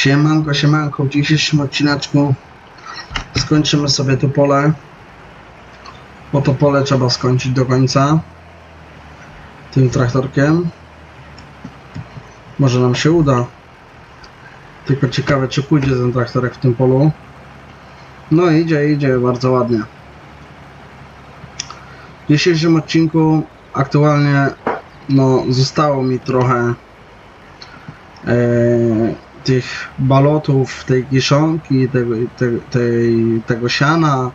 Siemanko, siemanko, w dzisiejszym odcineczku skończymy sobie to pole, bo to pole trzeba skończyć do końca tym traktorkiem. Może nam się uda. Tylko ciekawe, czy pójdzie ten traktorek w tym polu. No idzie, idzie bardzo ładnie. W dzisiejszym odcinku aktualnie no, zostało mi trochę e, tych balotów, tej kiszonki, tego, te, tej, tego siana.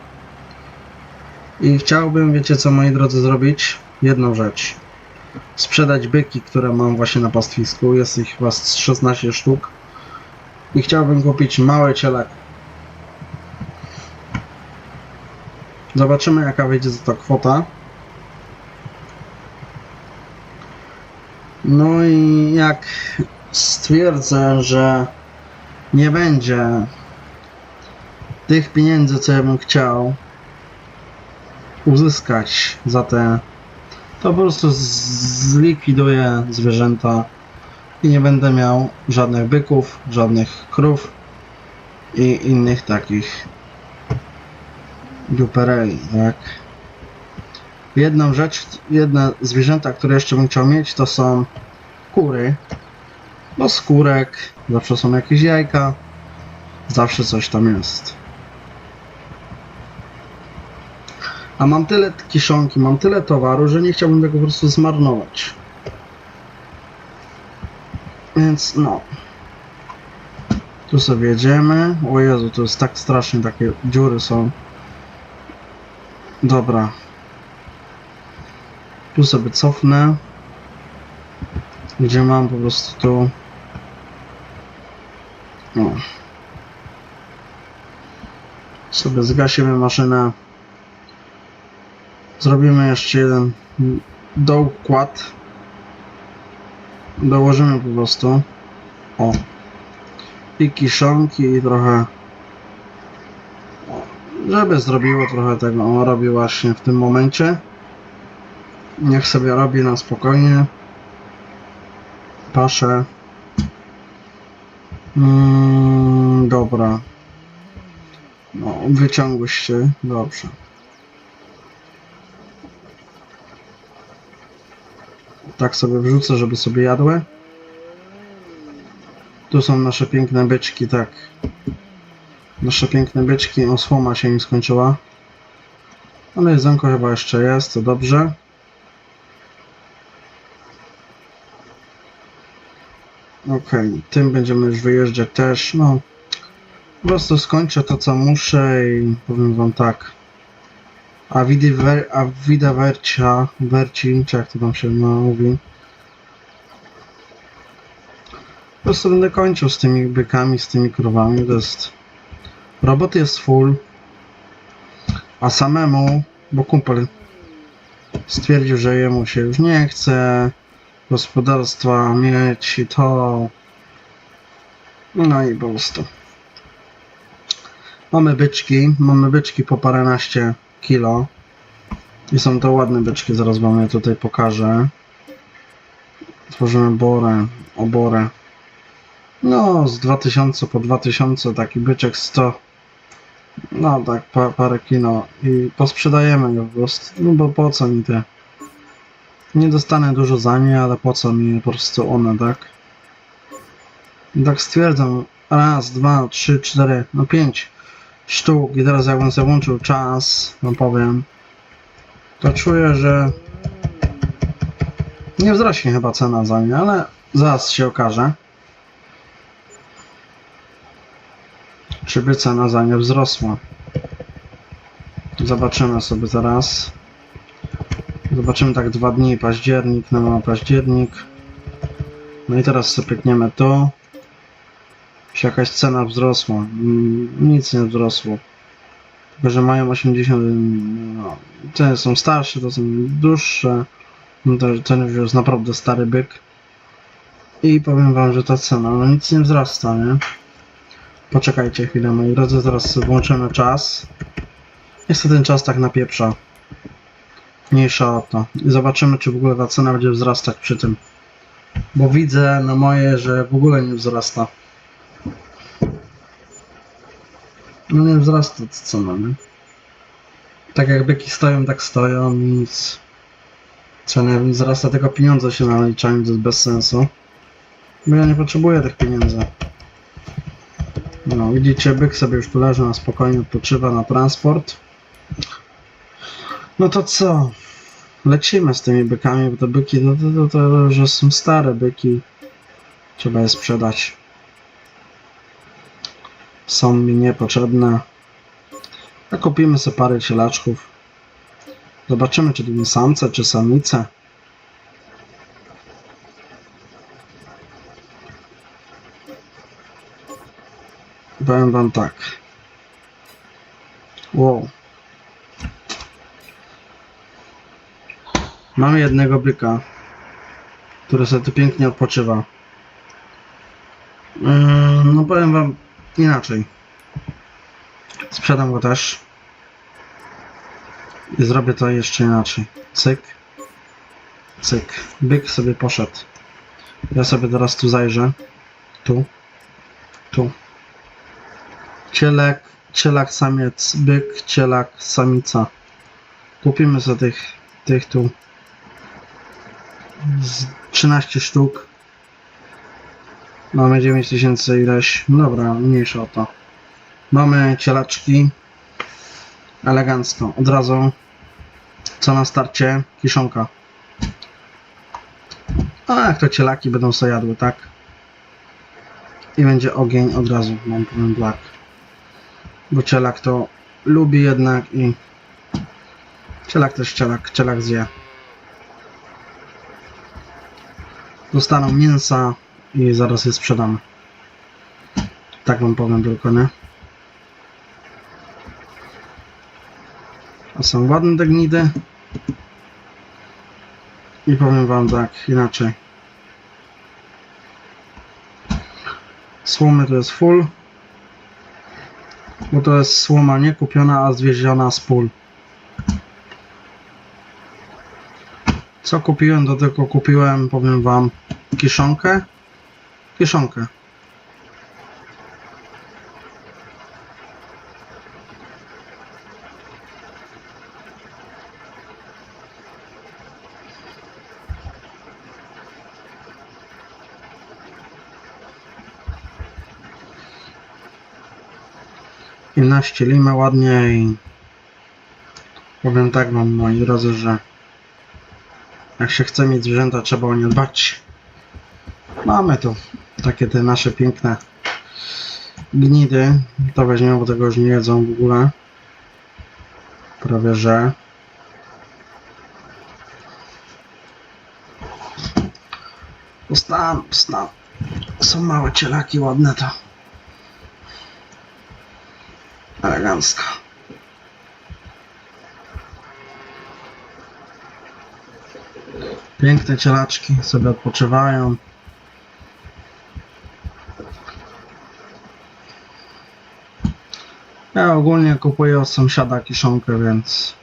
I chciałbym, wiecie co moi drodzy, zrobić? Jedną rzecz. Sprzedać byki, które mam właśnie na pastwisku. Jest ich chyba z 16 sztuk. I chciałbym kupić małe cielek. Zobaczymy jaka wyjdzie za to kwota. No i jak stwierdzę, że nie będzie tych pieniędzy, co ja bym chciał uzyskać za te, to po prostu zlikwiduję zwierzęta i nie będę miał żadnych byków, żadnych krów i innych takich dupereli, tak? Jedną rzecz, jedne zwierzęta, które jeszcze bym chciał mieć, to są kury. No skórek, zawsze są jakieś jajka, zawsze coś tam jest. A mam tyle kiszonki, mam tyle towaru, że nie chciałbym tego po prostu zmarnować. Więc no. Tu sobie jedziemy. O Jezu, to jest tak strasznie, takie dziury są. Dobra. Tu sobie cofnę. Gdzie mam po prostu tu. O. Sobie zgasimy maszynę. Zrobimy jeszcze jeden dołkład. Dołożymy po prostu. O. I kiszonki i trochę. Żeby zrobiło trochę tego. On robi właśnie w tym momencie. Niech sobie robi na spokojnie. Paszę. Mm, dobra. No, wyciągłeś się. Dobrze. Tak sobie wrzucę, żeby sobie jadły. Tu są nasze piękne byczki, tak. Nasze piękne byczki. O, słoma się im skończyła. Ale jedzonko chyba jeszcze jest, to dobrze. Okej, tym będziemy już wyjeżdżać też. No, po prostu skończę to, co muszę i powiem wam tak. A ver, a vida vercia, verci, czy jak to tam się no, mówi. Po prostu będę kończył z tymi bykami, z tymi krowami. To jest. Roboty jest full. A samemu, bo kumpel stwierdził, że jemu się już nie chce gospodarstwa mieć i to. No i po prostu. Mamy byczki, mamy byczki po paręnaście kilo. I są to ładne byczki, zaraz wam je tutaj pokażę. Tworzymy borę, oborę. No, z 2000 po 2000, taki byczek 100. No, tak, pa, parę kilo. I posprzedajemy go po prostu. No bo po co mi te? Nie dostanę dużo za nie, ale po co mi po prostu one, tak? I tak stwierdzam. Raz, dwa, trzy, cztery, no pięć sztuk. I teraz jakbym włączył czas, no powiem, to czuję, że nie wzrośnie chyba cena za nie, ale zaraz się okaże. Czy by cena za nie wzrosła? Zobaczymy sobie zaraz. Zobaczymy tak dwa dni, październik, no mamy październik. No i teraz sobie pykniemy to. Czy jakaś cena wzrosła? Mm, Nic nie wzrosło. Tylko, że mają 80, no, te są starsze, to są dłuższe. No to ten już jest naprawdę stary byk. I powiem wam, że ta cena, no nic nie wzrasta, nie? Poczekajcie chwilę, moi drodzy, zaraz włączymy czas. Niestety ten czas tak napieprza. Mniejsza o to. I zobaczymy, czy w ogóle ta cena będzie wzrastać przy tym. Bo widzę na moje, że w ogóle nie wzrasta. No nie wzrasta to cena, nie? Tak jak byki stoją, tak stoją nic. Cena wzrasta, tylko pieniądze się naliczają, to jest bez sensu. Bo ja nie potrzebuję tych pieniędzy. No, widzicie, byk sobie już tu leży na spokojnie, odpoczywa na transport. No to co? Lecimy z tymi bykami, bo te byki, no to, to, to już są stare byki. Trzeba je sprzedać. Są mi niepotrzebne. A kupimy sobie parę cielaczków. Zobaczymy, czy to są samce, czy samice. Powiem wam tak. Wow. Mamy jednego byka, który sobie tu pięknie odpoczywa. Yy, No powiem wam inaczej. Sprzedam go też. I zrobię to jeszcze inaczej. Cyk. Cyk. Byk sobie poszedł. Ja sobie teraz tu zajrzę. Tu. Tu. Cielek, cielak samiec, byk, cielak samica. Kupimy sobie tych, tych tu z 13 sztuk. Mamy 9000 ileś. Dobra, mniejsza o to. Mamy cielaczki. Elegancko. Od razu. Co na starcie? Kiszonka. A jak to cielaki będą sobie jadły, tak? I będzie ogień od razu. Mam powiem black. Bo cielak to lubi jednak i cielak też cielak. Cielak zje. Dostaną mięsa i zaraz je sprzedamy. Tak wam powiem tylko, nie? A są ładne te gnidy. I powiem wam tak, inaczej. Słomy to jest full. Bo to jest słoma nie kupiona, a zwieziona z pól. Co kupiłem, do tego kupiłem, powiem wam, kiszonkę. Kiszonkę. I naścielimy ładnie i powiem tak wam moi drodzy, że jak się chce mieć zwierzęta, trzeba o nie dbać. Mamy tu takie te nasze piękne gnidy. To weźmiemy, bo tego już nie jedzą w ogóle. Prawie że. Ustam, ustam. Są małe cielaki, ładne to. Elegancko. Piękne cielaczki sobie odpoczywają. Ja ogólnie kupuję od sąsiada kiszonkę, więc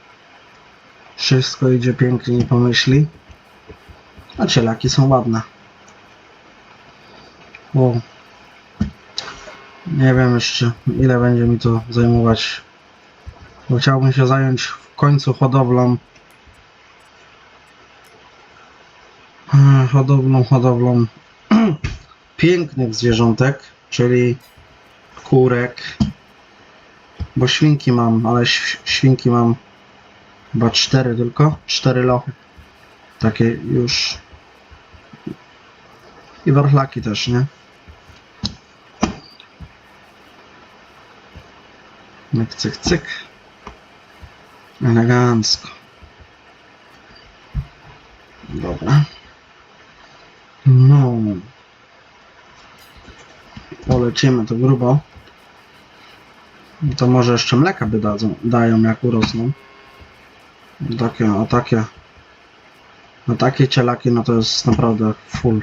wszystko idzie pięknie i pomyśli. A cielaki są ładne. Wow. Nie wiem jeszcze ile będzie mi to zajmować. Bo chciałbym się zająć w końcu hodowlą. Hodowlą, hodowlą pięknych zwierzątek, czyli kurek. Bo świnki mam, ale świnki mam chyba cztery tylko. Cztery lochy. Takie już. I warchlaki też, nie? Myk, cyk, cyk. Elegancko. Dobra. No. Polecimy to grubo. To może jeszcze mleka by dadzą, dają jak urosną. Takie, a takie. A takie cielaki, no to jest naprawdę full.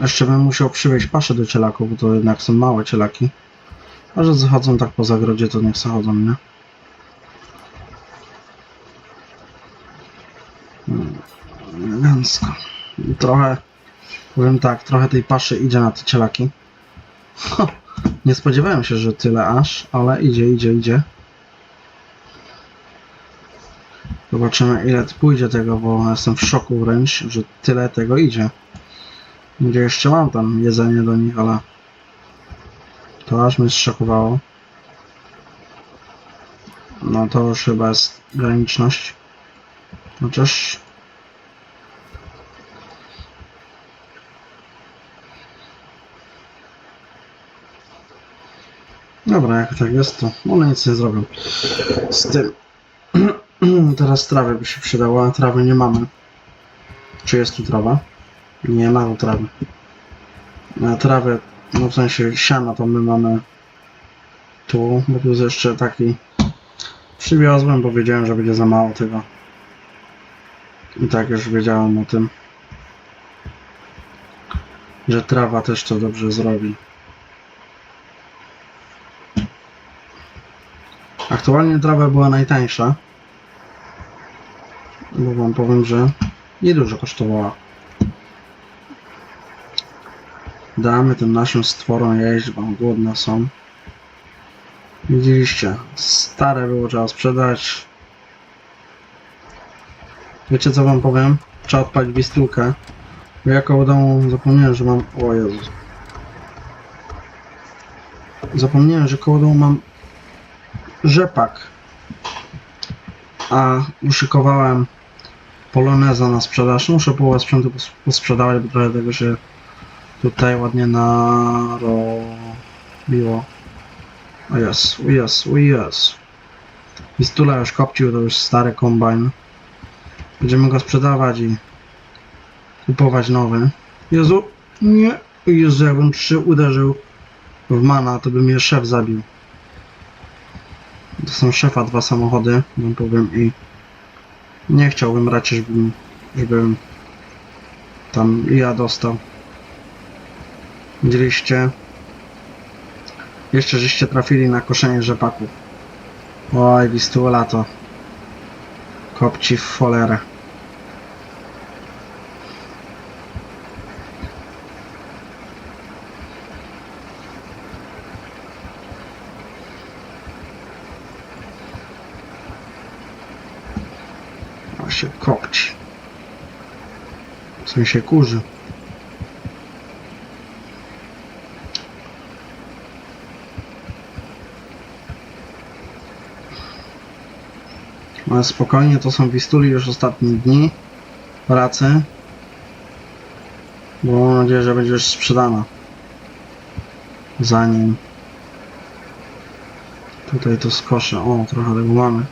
Jeszcze bym musiał przywieźć paszę do cielaków, bo to jednak są małe cielaki. A że zachodzą tak po zagrodzie, to niech zachodzą, nie? Elegancko. Trochę, powiem tak, trochę tej paszy idzie na te cielaki. Ho, nie spodziewałem się, że tyle aż, ale idzie, idzie, idzie. Zobaczymy ile pójdzie tego, bo jestem w szoku wręcz, że tyle tego idzie. Gdzie jeszcze mam tam jedzenie do nich, ale to aż mnie zszokowało. No to już chyba jest graniczność. Chociaż Dobra, jak tak jest, to one nic nie zrobią. Z tym. Teraz trawy by się przydała, a trawy nie mamy. Czy jest tu trawa? Nie ma tu trawy. A trawę, no w sensie siana to my mamy tu, bo tu jest jeszcze taki przywiozłem, bo wiedziałem, że będzie za mało tego. I tak już wiedziałem o tym, że trawa też to dobrze zrobi. Aktualnie trawa była najtańsza. Bo wam powiem, że niedużo kosztowała. Damy tym naszym stworom jeść, bo głodne są. Widzieliście, stare było trzeba sprzedać. Wiecie co wam powiem? Trzeba odpalić bistulkę. Bo ja domu zapomniałem, że mam... O Jezus. Zapomniałem, że koło domu mam rzepak. A uszykowałem poloneza na sprzedaż. Muszę połowę sprzętu pos- posprzedawać, bo trochę tego się tutaj ładnie narobiło. O jest, o jest, o jest. Pistula już kopcił, to już stary kombajn. Będziemy go sprzedawać i kupować nowy. Jezu, nie, Jezu, jakbym trzy uderzył w mana, to by mnie szef zabił. To są szefa dwa samochody, wam powiem i nie chciałbym raczej, żebym, żebym tam ja dostał. Widzieliście? Jeszcze żeście trafili na koszenie rzepaków. Oj, Wistula to kopci w folerę. A się kopci. W sensie kurzy. Ale spokojnie, to są Wistuli już ostatnie dni pracy. Bo mam nadzieję, że będzie już sprzedana. Zanim tutaj to skoszę. O, trochę tego mamy.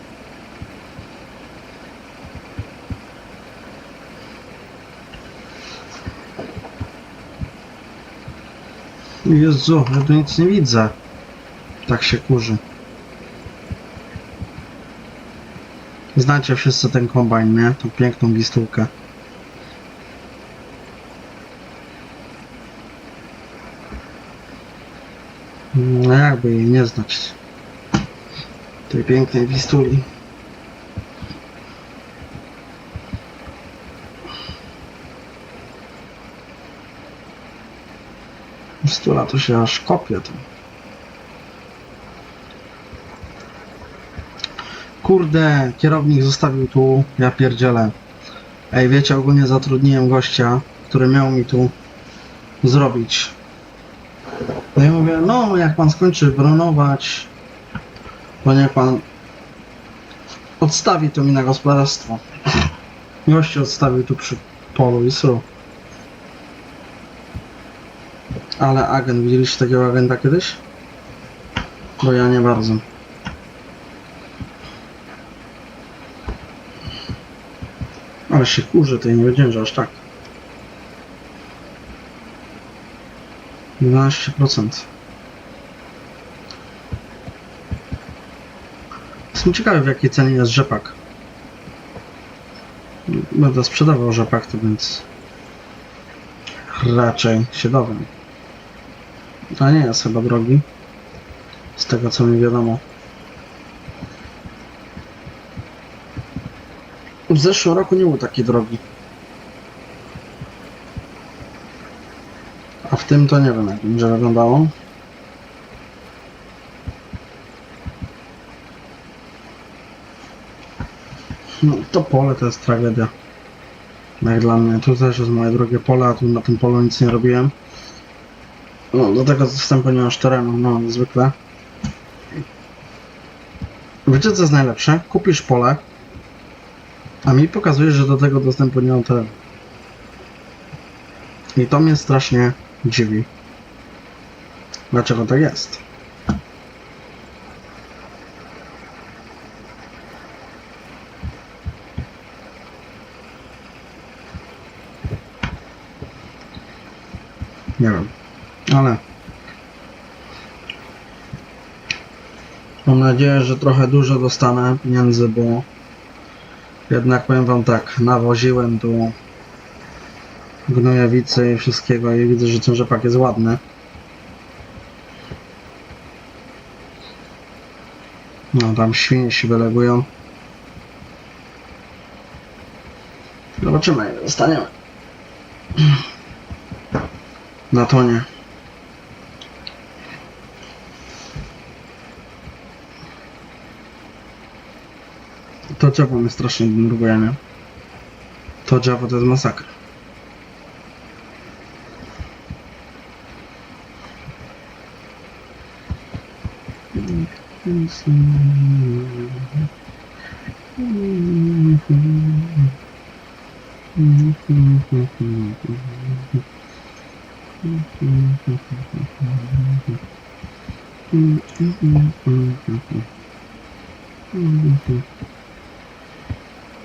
Jezu, ja tu nic nie widzę. Tak się kurzy. Znacie wszyscy ten kombajn, nie? Tą piękną bistulkę. No jakby jej nie znać. Tej pięknej bistuli. Bistula to się aż kopie tu. Kurde, kierownik zostawił tu, ja pierdzielę. Ej, wiecie, ogólnie zatrudniłem gościa, który miał mi tu zrobić. No i mówię, no jak pan skończy bronować, to niech pan odstawi to mi na gospodarstwo. Goście odstawił tu przy polu i sru. Ale agent, widzieliście takiego agenta kiedyś? Bo ja nie bardzo. Ale się kurzy, to ja nie wiedziałem, że aż tak. 12%. Jestem ciekawy w jakiej cenie jest rzepak. Będę sprzedawał rzepak, to więc raczej się dowiem. To nie jest chyba drogi. Z tego co mi wiadomo. W zeszłym roku nie był taki drogi. tym to nie wiem jak będzie wyglądało. No, to pole to jest tragedia. Jak dla mnie. Tu też jest moje drugie pole, a tu na tym polu nic nie robiłem. No, do tego wstępu nie masz terenu, no, zwykle. Wiecie co jest najlepsze? Kupisz pole, a mi pokazuje, że do tego dostępu nie mam terenu. I to mnie strasznie dziwi. Dlaczego tak jest? Nie wiem, ale mam nadzieję, że trochę dużo dostanę pieniędzy, bo jednak powiem wam tak, nawoziłem tu gnojowicy i wszystkiego i widzę, że ten rzepak jest ładny. No tam świnie się wylegują. Zobaczymy ile dostaniemy. Na tonie. To drzewo mnie strasznie denerwuje, nie? To drzewo to jest masakra.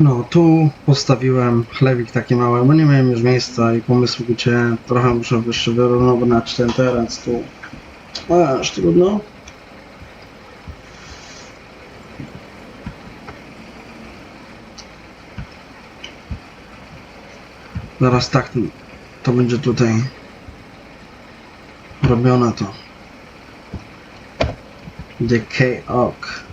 No, tu postawiłem chlewik taki mały, bo nie miałem już miejsca i pomysłu gdzie trochę muszę jeszcze wyrównować ten teren tu. Aż trudno. Zaraz tak to będzie tutaj robione to. Decay Oak.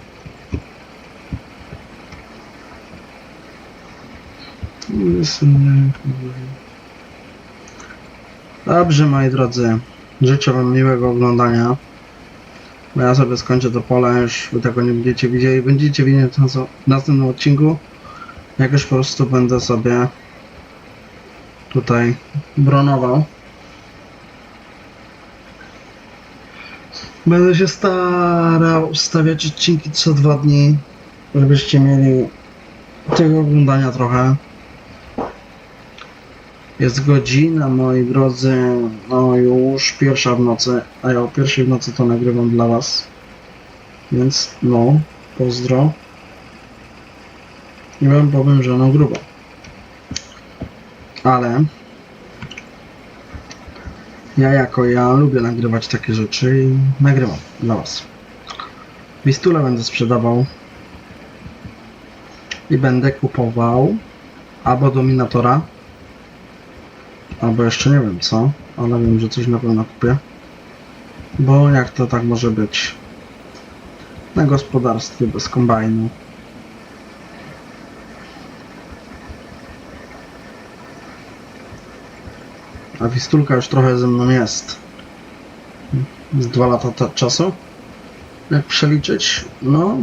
Dobrze, moi drodzy. Życzę Wam miłego oglądania. Bo ja sobie skończę to pole, już Wy tego nie będziecie widzieli. Będziecie co w następnym odcinku. Jak już po prostu będę sobie tutaj bronował. Będę się starał stawiać odcinki co dwa dni, żebyście mieli tego oglądania trochę. Jest godzina, moi drodzy, no już pierwsza w nocy, a ja o pierwszej w nocy to nagrywam dla was. Więc no, pozdro. I wam powiem, że no grubo. Ale ja jako ja lubię nagrywać takie rzeczy i nagrywam dla was. Wistulę będę sprzedawał i będę kupował albo Dominatora, albo jeszcze nie wiem co, ale wiem, że coś na pewno kupię. Bo jak to tak może być na gospodarstwie bez kombajnu. A Wistulka już trochę ze mną jest. Z dwa lata ta- czasu. Jak przeliczyć? No.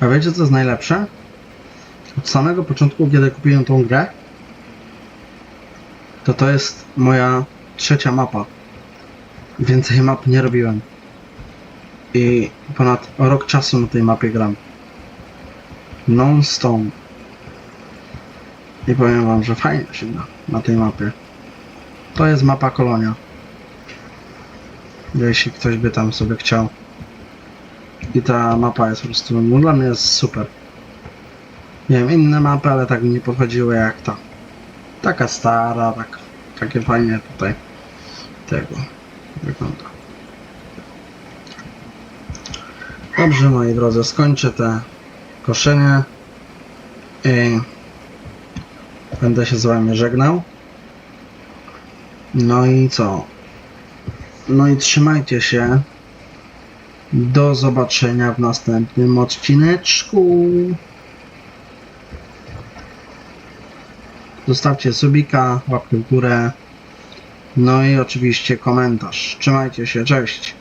A wiecie co jest najlepsze? Od samego początku, kiedy kupiłem tą grę, to to jest moja trzecia mapa. Więcej map nie robiłem. I ponad rok czasu na tej mapie gram. Non-stop. I powiem wam, że fajnie się gra na tej mapie. To jest mapa kolonia. Jeśli ktoś by tam sobie chciał. I ta mapa jest po prostu, no dla mnie jest super. Wiem, inne mapy, ale tak mi nie podchodziły jak ta. Taka stara, tak, takie fajnie tutaj. tego wygląda. Dobrze, moi drodzy, skończę te koszenie i będę się z wami żegnał. No i co? No i trzymajcie się. Do zobaczenia w następnym odcineczku. Zostawcie subika, łapkę w górę. No i oczywiście komentarz. Trzymajcie się, cześć.